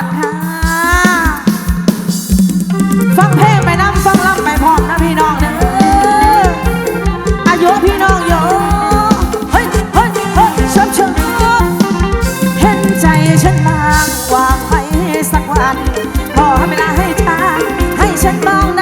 กันค่ะ ฟังเพลงไปน้ำฟังลำไปพร้อมนะพี่น้องเด้ออายุพี่น้องโยเฮ้ยเฮ้ยเฮ้ยชมชมเห็นใจฉันบางวางไว้สักวันขอเวลาให้ตาให้ฉันมอง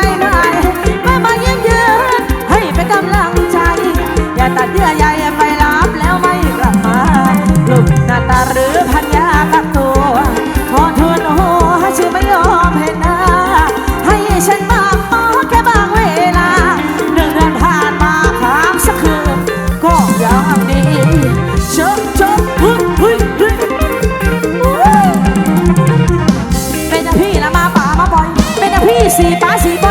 是喜恭喜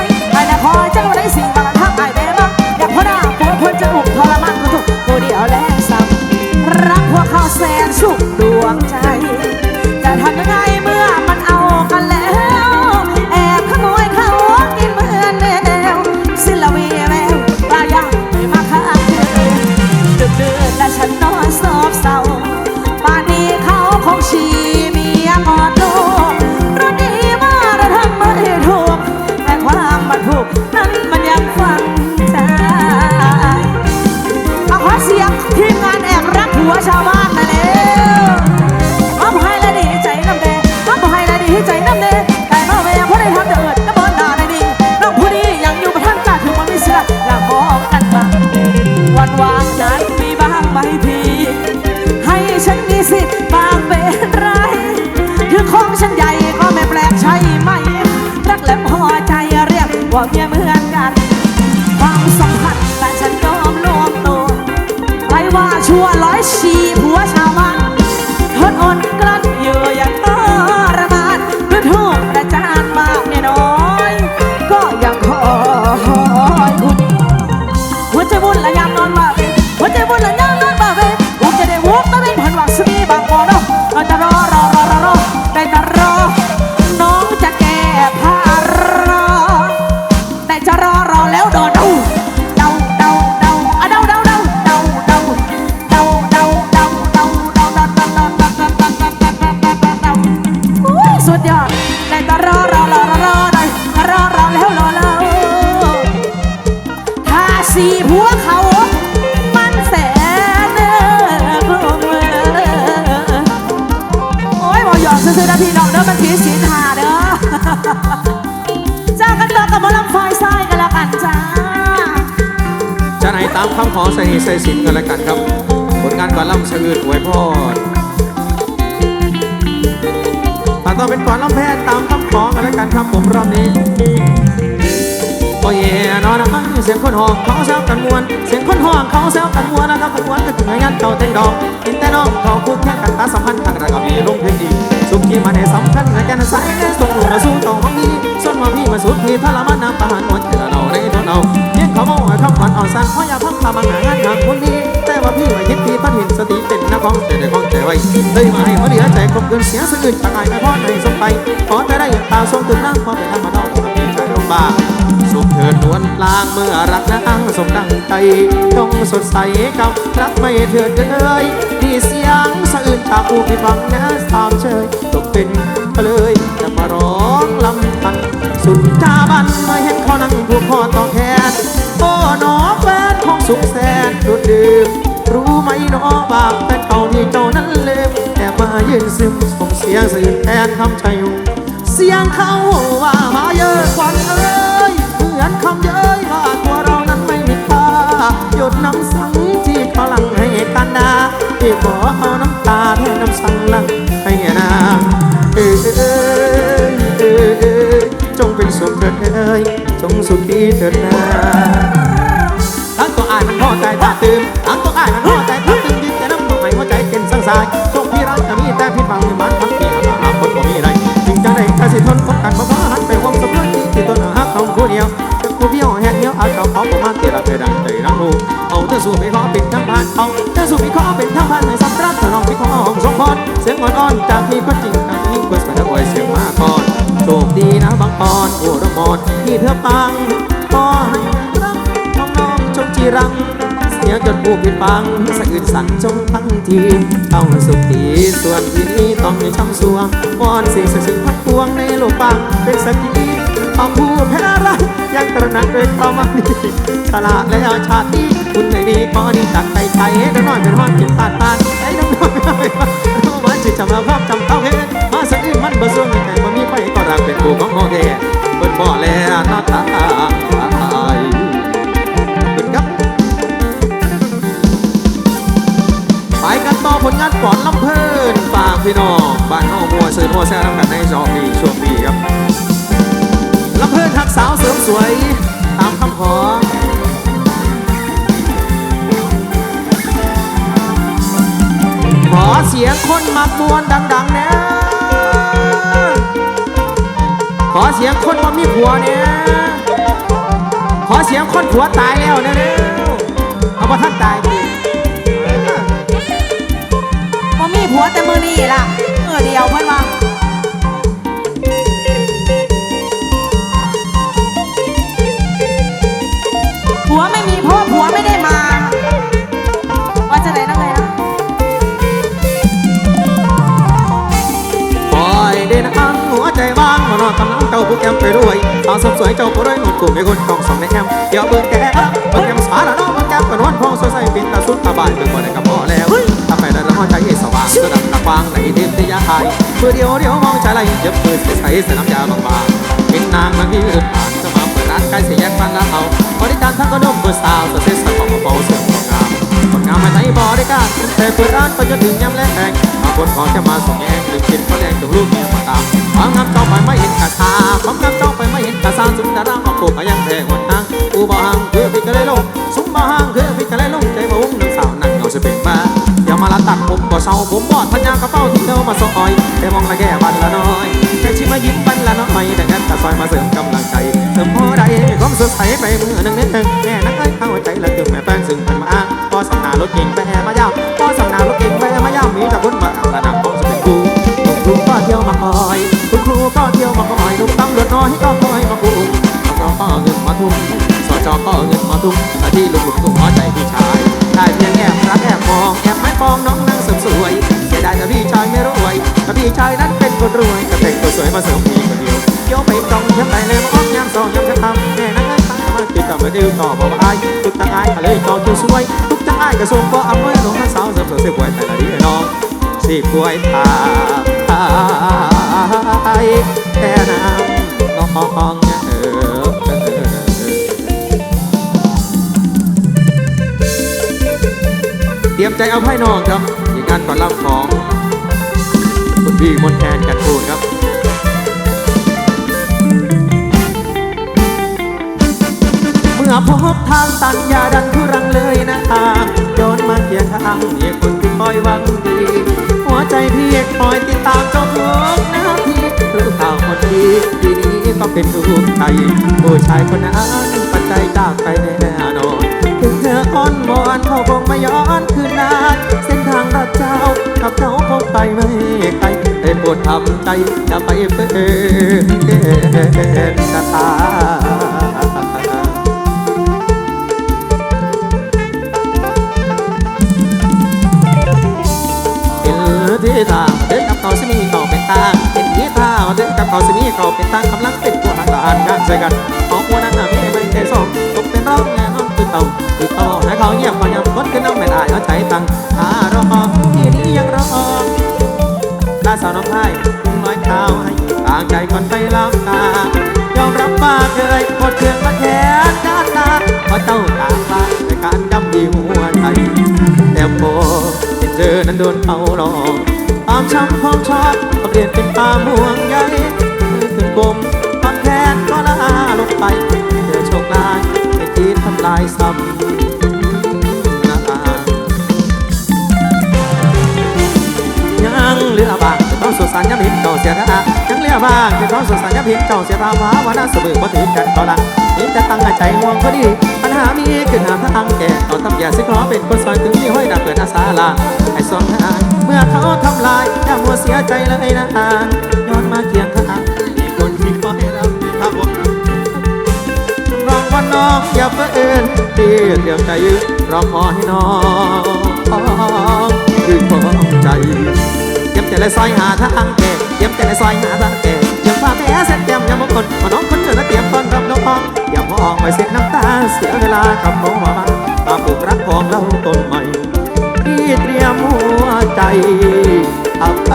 พี่ ให้ฉันมีสิทธิ์านก่ออืดอวยพรถ้าต้องเป็นก่อนลำแพทย์ตามคำขอกันแล้วกันครับผมรอบนี้ โอ้ยนอนนะเสียงคนห้องเขาแซวกันมวน เสียงคนห้องเขาแซวกันมวนนะครับกันมวนก็ถึงงานเก่าเต้นดอกกินแต่น้องเขาพูดแค่กันตาสัมพันธ์ทางระกับมีลงเพลงดี สุขที่มาในสำคัญในแกนสายในส่งลูมาสู่ต่อของนี้ส่วนว่าพี่มาสุดพี่ทรมานน้ำประหารหมดเถื่อเราในทนเอาเพียงเขาบอกว่าคำขวัญอ่อนสั่นเพราะอย่าพังตามังหางานทางคนนี้แต่ว่าพี่ว่ายึดพี่พัดเห็นสติเป็ นนักของแต่ได้ของใจไว้เลยมาให้มาเหลือใจครบเกินเสียสะอื่นจากอายไม่พอในสมไปขอแต่ได้อย่างตาทรงตื่นนั่งพอเป็นธรรมดาของพี่ใจลงบ้าสุขเถิดนวลลางเมื่อรักนางสมดังใจต้องสดใสกับรักไม่เถิดเอ้ยดีเสียงสะอื่นจาผู้พี่ฟังนะตามเชยตกเป็นเลยจะมาร้องลำพันสุดจาบันเมื่อเห็นเขานั่งผูกคอต่องแขนโอ้หนอแฟนของสุขแสนดุดดื่ม รู้ไหมหนอบาปแต่เขาที่เจ้านั้นเลืมแต่มายืนซึมส่งเสียงสื่นแทนคำชัยเสียงเขาว่ามาเยอะกว่าเอ้ยเหมือนคำเย้ยว่าตัวเรานั้นไม่มีค่าหยดน้ำสังที่เขาหลังให้กันนาที่ขอเอาน้ำตาแทนน้ำสังลังให้นาเอ้ยเอ้ยเอ้ยเอ้ยจงเป็นสุขเถิดเอ้ยจงสุขีเถิดนา ใจตาตื่นทั้งตัวอ้ายมันพอใจตาตื่นยิ่งแต่น้ำตัวให้หัวใจเต้นสังสายโชคพี่รักจะมีแต่ผิดหวังในมันทั้งที่หาหาคนบ่มีไรจึงจะได้แค่สิทนพบกันเพราะว่าหันไปวงสะพานที่ที่ต้นหักของผู้เดียวเป็นผู้เบี้ยวแหกเหี้ยวเอาเขาเขาประมาณเตะระเตะดังใจรังรูเอาเธอสู่ไม่ขอเป็นทั้งพันเอาเธอสู่ไม่ขอเป็นทั้งพันในสัปดาห์เธอลองพี่ขอของสมพรเสียงอ่อนๆจากพี่ก็จริงทางนี้ก็สวยด้วยเสียงมาก่อนโชคดีนะบางปอนโอ้ระมอนที่เธอปังขอให้รักน้องๆจงจีรัง ผู้ผิดฟังสะอื่นสั่งจงทั้งทีต้องสุขีส่วนที่นี้ต้องมีช่ำสวงวอนสิ่งศักดิ์สิทธิ์พัดพวงในโลกปังเป็นสักขีของผู้แพ้รักยังตระหนักด้วยความมันดีฉลาดแล้วชาตินี้คุณในดีขอดีจากใจไทยน้ำน้อยเป็นห้อนกินปาดปานไอ้น้ำน้อยน้ำมันจิตจำเราความจำเต้าเฮมาสักอื่นมันบ่ส่วนแต่บ่มีไปก็รักเป็นผู้ของโอเคเปิดบ่อแล้วน้าตา ลงานก่อนลำเพลินฝากพี่น้องบ้านนอกมัวซื้อมัวแซ่ทำกันในจอมีช่วงนี้ครับลำเพลินทักสาวเสริมสวย ตามคำขอขอเสียงคนมักมวนดังๆเนี่ยขอเสียงคนบ่มีผัวเนี่ยขอเสียงคนผัวตายแล้วเนี่ยเอาว่าท่านตาย ดีบ่มีผัวแต่มือนี่ล่ะเออเดียวเพิ่นว่าผัวไม่มีเพราะว่าผัวไม่ได้มา ว่าจะไหนนะเลยนะปล่อยเดินอังหัวใจว่างมานอนกำลังเจ้าผู้แก้มไปด้วยตาสมสวยเจ้าผู้ด้วยหนุนกลุ่มให้คนต้องสองในแอมเดี๋ยวเบิ่งแก้มเบิ่งแก้มสาละน้องเบิ่งแก้มกันวันพองสวยใสปินตาสุดตาบานเบิ่งบ่ได้กับพ่อแล้วถ้าไป หัวใจสว่างระดับตะฟางในเทพยาไทยเพื่อเดียวเดียวมองใจไหลเจ็บมือใสใสน้ำยาบางๆเป็นนางมันมีอึดอัดจะมาเปิดร้านใกล้เสียแยกฟันละเอาบริการทั้งกระดมกุสาวสดใสสักของกระเป๋าเสื้อของงามคนงามมาไหนบริการแต่เปิดร้านไปจนถึงยามแลกแบ่งบาคนขอจะมาส่งแยงหรือกินเพราะแรงถึงลูกเมียมาตามความงามเจ้องไปไม่เห็นกระชาความงามเจ้องไปไม่เห็นกระซาสุดดารามาโกกยังแพง บ่เศร้าผมบอดพันยากระเป๋าที่เธอมาส่งอ้อยแต่มองละแก่บันละน้อยแต่ชิมายิ้มบันละน้อยแต่งั้นตะซอยมาเสริมกำลังใจเสริมพอได้มีความสดใสไปมือหนึ่งนิดหนึ่งแม่นักเอ้ยเข้าใจละถึงแม่แป้งซึ่งเป็นมาอ้างพอสำนารถเก่งแปรมายาวพอสำนารถเก่งแปรมายาวมีแต่คนมาเอาระดับของจะเป็นครูคุณครูก็เที่ยวมาคอยคุณครูก็เที่ยวมาคอยลูกตำรวจน้อยก็คอยมาคุมน้องก็เงินมาทุ่มสจก็เงินมาทุ่มที่ลูกหลุมตุ้มหัวใจพี่ชายได้เพียงแอบรักแอบมองแอบไม่ปองน้อง ชายนั้นเป็นคนรวยก็แต่งตัวสวยมาเสริมพี่คนเดียวเดี๋ยวไปตรงยับไปเลยมาอ้อมยามสองยามจะทำแม่นั่งไอ้ตั้งมาคิดกับมาดิวต่อบอกว่าอายทุกตั้งอายก็เลยต่อคิวสวยทุกตั้งอายก็ส่งก็อำนวยน้องทั้งสาวเสริมสวยเสียป่วยแต่ละดีน้องสิป่วยตายแต่น้ำน้องเออเตรียมใจเอาไพ่นองครับที่งานก่อนรับของ คุณพี่มนแทนกันพูดครับเมื่อพบทางตันอยาดันทุรังเลยนะทางโยนมาเคียงข้างเรียกคนที่คอยหวังดี หัวใจพี่คอยติดตามเจ้าทุกนาทีรู้ข่าวคนดีทีนี้ก็เป็นลูกใจผู้ชายคนนั้นปัจจัยจากไปแน่นอนถึงเธออ่อนวอนเขาคงไม่ยอน เจ้ากับเขาคงไปไม่ไกลได้โปรดทำใจอย่าไปเป็นกระตาเห็นที่ทาเดินกับเขาสิมีเขาเป็นตาเห็นที่ทาเดินกับเขาสิมีเขาเป็นตางกำลังเป็นตัวหางละอันกันใส่กันของวันนั้นไม่เป็นร้อง นอนคือต่าคือต่อให้เขาเงียบก่อนยังคนขึ้นน้องไม่ได้เอาใจตังอารอที่นี้ยังรอลาสาวน้องไห้น้อยเท้าให้ต่างใจก่อนไปลำตายอมรับว่าเคยหมดเครื่องมาแค้นด้าตาเพราะเจ้าตางลาในการดำดีหัวใจแต่พอเห็นเธอนั้นโดนเอาหลอกความช้ำความชอบก็เปลี่ยนเป็นความห่ว ซ้ำน้ายังเหลือบ้างที่ต้องสุดสัญญาพินเจ้าเสียท่ายังเหลือบ้างที่ต้องสุดสัญญาพินเจ้าเสียท่าว่าวันนั้นสบือบ่ถือกันต่อละนี่จะตั้งใจห่วงพอดี ปัญหามีขึ้นหาทางแก่ต่อทำยาสิขอเป็นคนซอยถึงที่ห้อยดาเปิดอาสาลาให้สองทางเมื่อเขาทำลายอย่ามัวเสียใจเลยนะย้อนมาเคียงข้าง วันน้องอย่าเพิ่นที่เตรียมใจยืนรอคอยให้น้องคือของใจเยี่ยมใจและซอยหาทางแก่เยี่ยมใจและซอยหาทางแก่เยี่ยมฟ้าแม่เส้นเตรียมยามมงคลมาน้องคนเจอและเตรียมต้อนรับน้องออย่ามองไปเสียน้ำตาเสียเวลากับเขามามาปลูกรักของเราต้นใหม่ที่เตรียมหัวใจเอาไป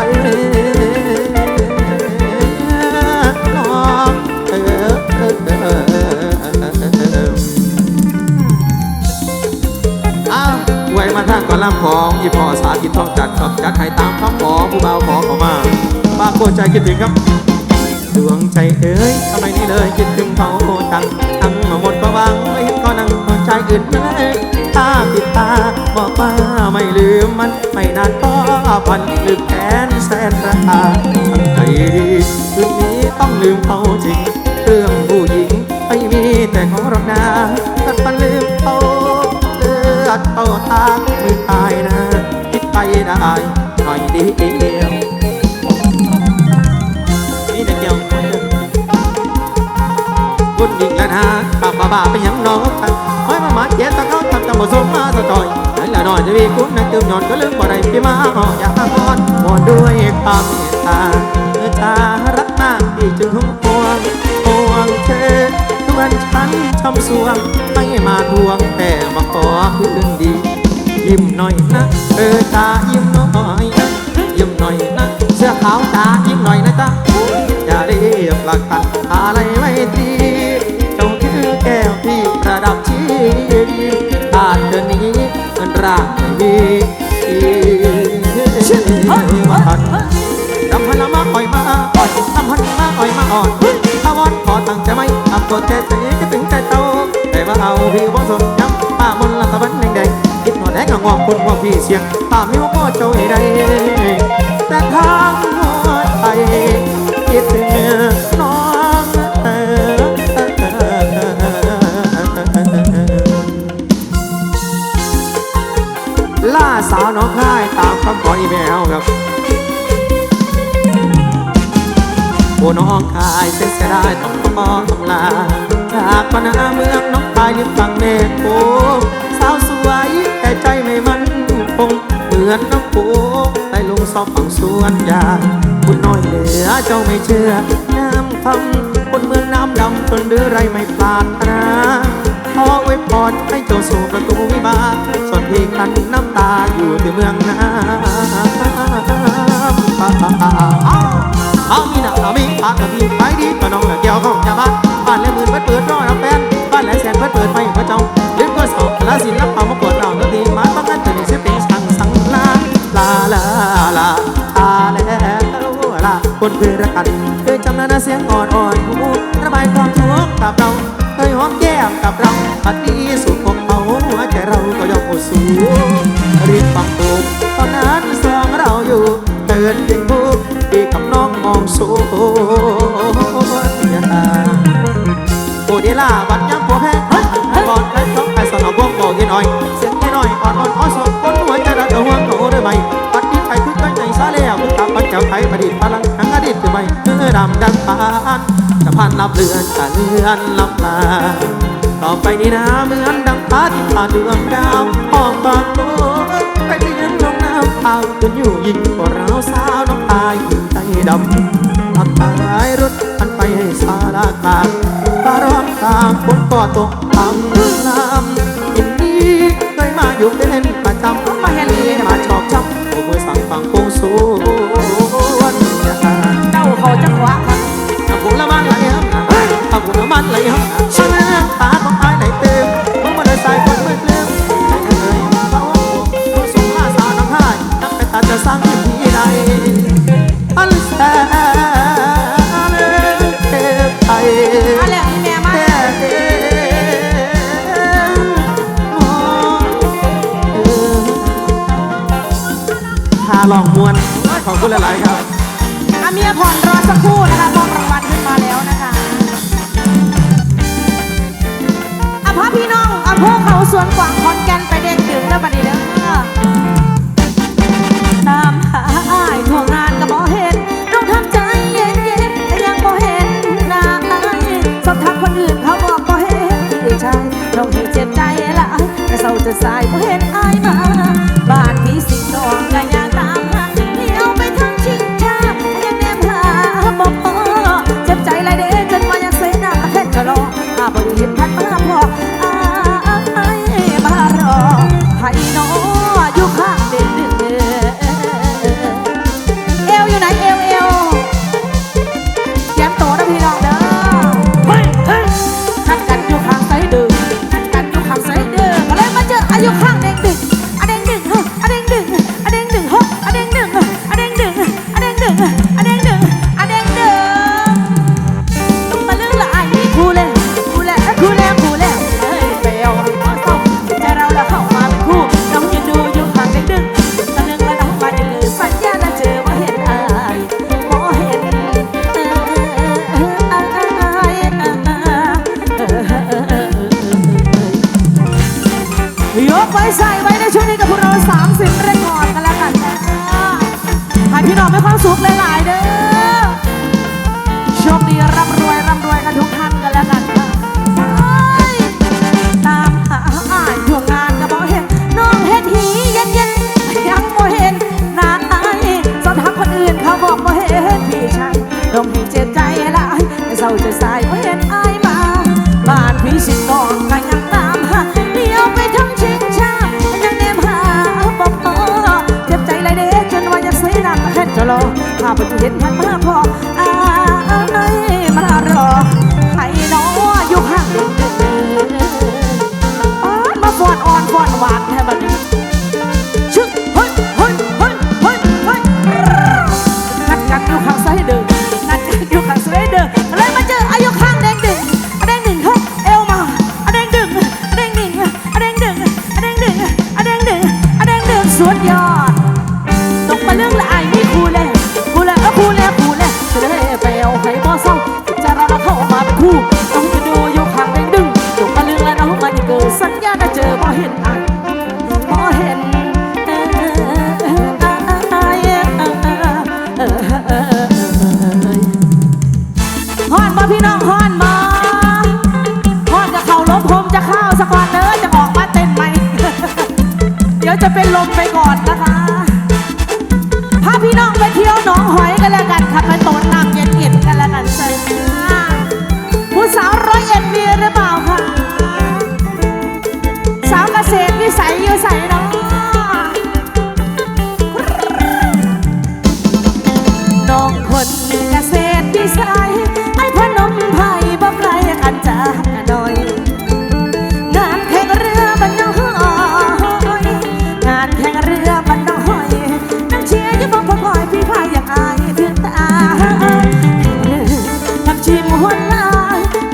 วไว้มาทางก่อนลำของยี่พ่อสาธิตต้องจัดครับจัดให้ตามคำขอผู้เบาขอเข้ามาบ้าโคใจคิดถึงครับ ดวงใจเอ้ยทำไมนี่เลยคิดถึงเขาจังทั้งมาหมดประวังไม่ก็นั่งใจอื่นเลยตาปิดตาบอกว่าไม่ลืมมันไม่นานก็พันลืมแค้นแสนราคาทำใจดี เขาทำตะโมสมมาสะจอยนั่นแหละน้อยจะมีคุณนั่นตื่มนอนก็ลืมบ่ได้พี่มาหออยากมอนมอนด้วยความเมตตาเมื่อชารักมากที่จึงห่วงห่วงเธอทุกวันฉันชมสวงไม่มาทวงแต่มาขอคืนดียิ้มหน่อยนะเออตายิ้มหน่อยนะยิ้มหน่อยนะเสื้อขาวตายิ้มหน่อยนะจ๊ะอย่าเรียกหลักกันอะไรไม่ตรีเจ้าคือแก้วที่ประดับชี เอาพี่บ่สนย้ำป้ามนละตะวันแดงๆคิดหมดแดงก็งอกคุณว่าพี่เสียงตามิวก็เจ้าใดแต่ทางหัวใจคิดถึงน้องเออล่าสาวน้องค่ายตามคำขออีเมลครับ น้องคายเสียเสียดายต้องขอทำลาจากปัญหาเมืองน้องคายริมฝั่งเมฆโอ้สาวสวยแต่ใจไม่มั่นคงเหมือนน้องโขงได้ลงซอบฝั่งสวนยางคุณน้อยเหลือเจ้าไม่เชื่อน้ำคำคนเมืองน้ำดำจนเรือไรไม่ปรารถนาขอไว้พรให้เจ้าสู่ประตูวิบากส่วนพี่กันน้ำตาอยู่ที่เมืองน้ำเอา มีหนักเอามีปากกับมีไปดีก็น้องละเกี่ยวของชาวบ้านบ้านและหมื่นเปิดเปิดรอรับแฟนบ้านและแสนเปิดเปิดไฟพระเจ้าลึกก็สอบละสินรับเอามาปวดเราดนตรีมาต้องกันจะมีเสียงสั่งสังลาลาลาลาลาแล้วลาคนเคยรักกันเคยจำนาเสียงอ่อนอ่อนหูระบายความทุกข์กับเราเคยหอมแก้มกับเราปัดนี้สุดของเขาหัวใจเราก็ยอมอดสูรีบฟังตูตอนนั้นสองเราอยู่เตือนยิ่งบุกพี่กับ มสูงโอ้ดีล่าบัดยังผัวแพ้ก่อนใครต้องใครสนองวงบกกินหน่อย เสียงแค่หน่อยอ่อนอ่อนอ้อนสดคนหัวใจรักหัวเขาได้วยไหมปัดนี้ไปคือกันใจซาแล้วคือตามปัดจ้าไทยประดิษฐ์พลังทั้งอดีตคือไม่เมื่อดำดังพานจะพันลับเลือนจะเลือนลับลาต่อไปนี้นะเหมือนดังฟ้าที่ผ่านดวงดาวห้องบางโลไปเลี้ยงล งน้ำเปล่าจนอยู่ยิ่งกว่าเราสาวน้องตายใจดำทักทายรถอันไปให้สาราการตารองตามฝนก็ตกทำน้ำอินนี้เคยมาอยู่เป็นประจำมาเห็นลีมาชอบช้ำโอ้มือสั่งฟังคงสูวนเจ้าเขาจังหวะครับทำบุญละมันไหลครับทำบุญละมันไหลครับ จะเป็นลมไปก่อนนะคะ พาพี่น้องไปเที่ยวหนองหอยกันแล้วกันค่ะไปตนน้ำ หัวหน้า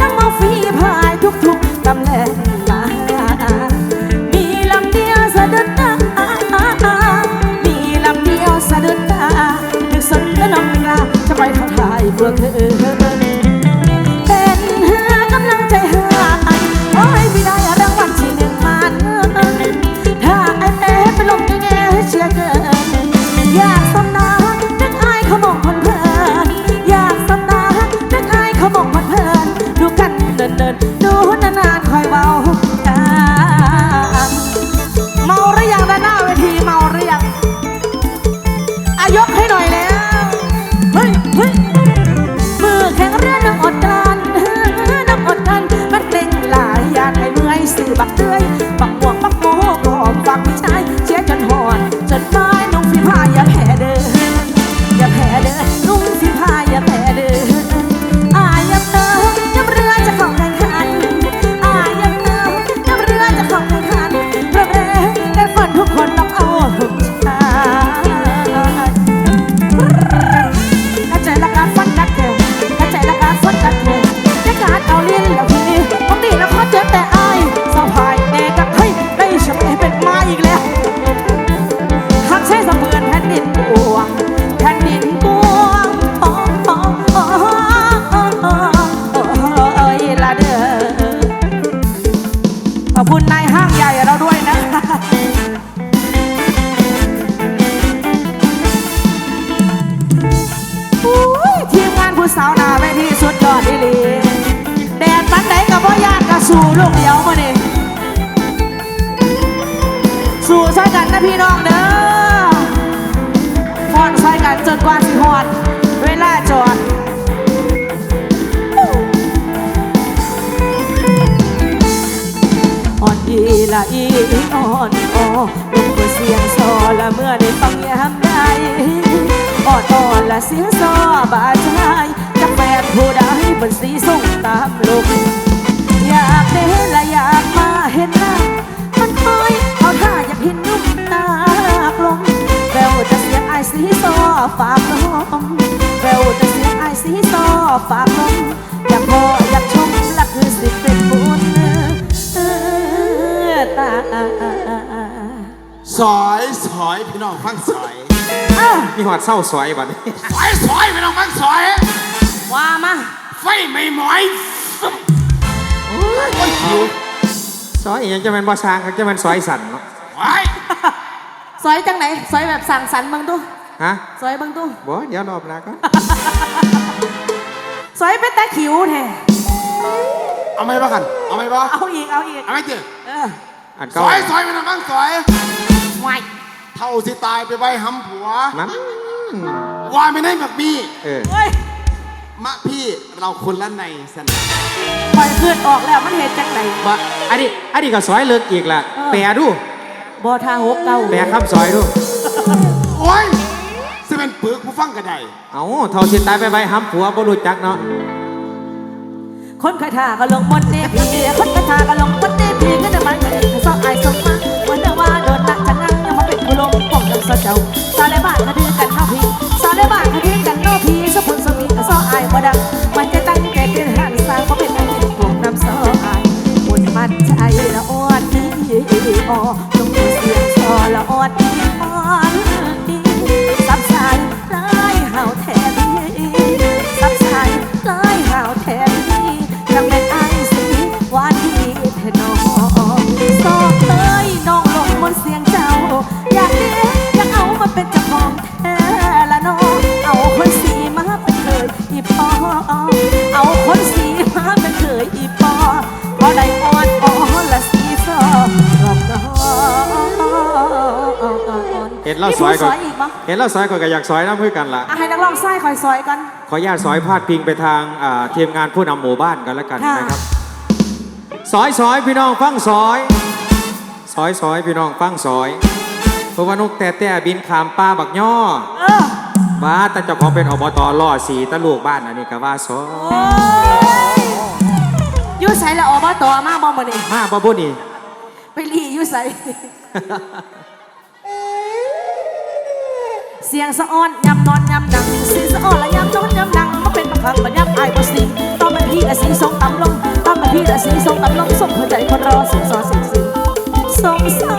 น้ำมาฟีพายทุกทุกตำแหน่งมีลำเดียวสะดุดตามีลำเดียวสะดุดตาดึกสนแลน้องกลาจะไปทักทายเพื่อเธอเป็นเฮอกำลังใจเฮอ Hai ช่วยกันนะพี่น้องเด้อฟอนช่วยกันจนกว่าสิหอด เวลาจอดอ่อนดีละอีอ่อนอ่อลูกเสียงซอละเมื่อได้ฟังยามใดอ่อดออดละเสียงซอบาดใจจะแปดผู้ใดบนสีส่งตามลูกอยากได้ละ ฝากน้องร็วแต่เสียงไอสีซอฝากน้องอยากพออยากชมละคือสิเป็นบุญตาสอยสอยพี่น้องฟังสอยมีหอดเศร้าสอยบัดนี้สอยสอยพี่น้องฟังสอยว่ามาไฟไม่หมอยโอ้ยหิวซอยอย่างจะเป็นบ่อช้างจะเป็นซอยสันเนาะซอยจังไหนซอยแบบสั่งสันมึงดู ฮะซอยเบิ่งตู้บ่เดี๋ยวรอบหน้าก่อน ซอยเป็นตาขิวแท้เอาไหมบ้ากัน เอาไหมบ้าเอาอีกเอาอีกเอาไหมเจ๊เอออันซเก่าอยซอยมันนะบ้างซอยไว้เท่าสิตายไปไว้หำผัวมันว่าไม่ได้แบบมีเออเฮ้ยมะพี่เราคนละในสนามปล่อยคืนออกแล้วมันเหตุจังไดบ่อันนี้อันนี้ก็ซอยเลิกอีกละเออ แปลดูบ่ทาหกเก่าแปลคำซอยดู โอ้ย จะเป็นปึกผู้ฟังกระไดเอาเท่าสิตายไปไว้ห้ำผัวบ่รู้จักเนาะคนเคยทาก็ลงบนเนพีคนเคยทาก็ลงบนเนพีก็จะมันก็จะซอกไอ้สมมาวันเดอว่าโดนนักจังงังยังมาเป็นผู้ลงของน้ำซอเจ้าซาเลบ้านก็ดื้อกันเนาพีซาเลบ้านก็ดื้อกันเนาพีสมุนสมีก็ซอไอ้บ่ดังมันจะตั้งใจเป็นหันสร้างเพราะเป็นอันเป็นพวกน้ำซอไอ้บุญมันใจละอ่อนดีอ่อลงเสียงซอละอ่อนดี เห็นเราซอยมีก่ผู้อนอีกมั้งเห็นเราซอยก่อนก็อยากซอยน้ำเพื่อกันล่ะอะให้นักร้องไส้คอยซอยกันขออนุญาตซอยพาดพิงไปทางอ่าทีมงานผู้นำหมู่บ้านกันแล้วกันค่ะนะครับซอยซอยพี่น้องฟังซอยซอยซอยพี่น้องฟังซอย เพราะว่านกแต่แต่บินขามป่าบักย่อเออว่าแต่เจ้าของเป็นอบตล่อสีตะลูกบ้านอันนี้ก็ว่าซอโอ้ยอยูใส่ละอบตมาบอมบ่นี่มาบ่บุนี่ไปรีอยูใส่ เสียงสะอ้อนยำนอนยำดังเสียงสะอ้อนและยำนอนยำดังมาเป็นบางครั้งบรรยามอายบ่สิต้องเป็นพี่และสีทรงต่ำลงต้องเป็นพี่และสีทรงต่ำลงส่งหัวใจคนรอเสียงซอเสียงสิสงสา